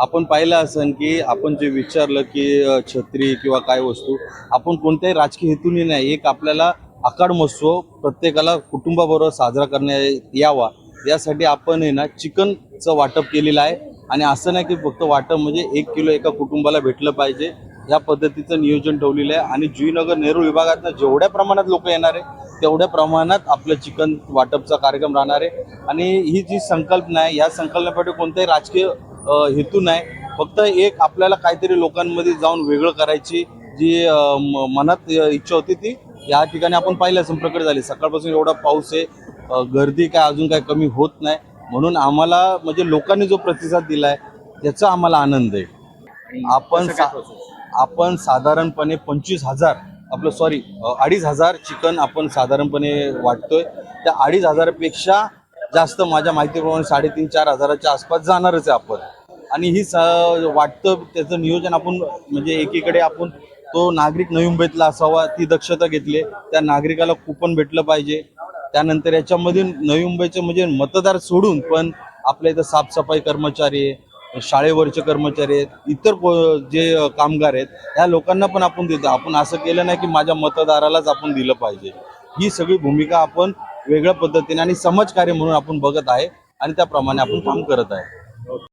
आपण पाहिलं असेल की आपण जे विचारलं की छत्री किंवा काय वस्तू आपण कोणत्याही राजकीय हेतूने नाही एक आपल्याला आकाड महोत्सव प्रत्येकाला कुटुंबाबरोबर साजरा करण्यात यावा. यासाठी आपण आहे ना चिकनचं वाटप केलेलं आहे. आणि असं नाही की फक्त वाटप म्हणजे एक किलो एका कुटुंबाला भेटलं पाहिजे. या पद्धतीचं नियोजन ठेवलेलं आहे. आणि जुईनगर नेहरू विभागातनं जेवढ्या प्रमाणात लोक येणार आहे तेवढ्या प्रमाणात आपलं चिकन वाटपचा कार्यक्रम राहणार आहे. आणि ही जी संकल्पना आहे या संकल्पनेसाठी कोणत्याही राजकीय हेतू नाही. फक्त एक आपल्याला काहीतरी लोकांमध्ये जाऊन वेगळं करायची जी मनात इच्छा होती ती या ठिकाणी आपण पाहिलं असं प्रकट झाली. सकाळपासून एवढा पाऊस आहे. गर्दी काय अजून काय कमी होत नाही. म्हणून आम्हाला म्हणजे लोकांनी जो प्रतिसाद दिलाय त्याचा आम्हाला आनंद आहे. आपण सा- आपण साधारणपणे पंचवीस हजार आपलं सॉरी अडीच हजार चिकन आपण साधारणपणे वाटतोय. त्या अडीच हजारापेक्षा जास्त माझ्या माहितीप्रमाणे साडेतीन चार हजाराच्या आसपास जाणारच आहे आपण. आणि ही स वाटतं त्याचं नियोजन आपण म्हणजे एकीकडे आपण तो नागरिक नवी मुंबईतला असावा ती दक्षता घेतली त्या नागरिकाला कुपन भेटलं पाहिजे. त्यानंतर याच्यामध्ये नवी मुंबईचे म्हणजे मतदार सोडून पण आपल्या इथं साफसफाई कर्मचारी आहे शाळेवरचे कर्मचारी आहेत इतर जे कामगार आहेत ह्या लोकांना पण आपण देतो. आपण असं केलं नाही की माझ्या मतदारालाच आपण दिलं पाहिजे. ही सगळी भूमिका आपण वेगळ्या पद्धतीने आणि समाजकार्य म्हणून आपण बघत आहे आणि त्याप्रमाणे आपण काम करत आहे.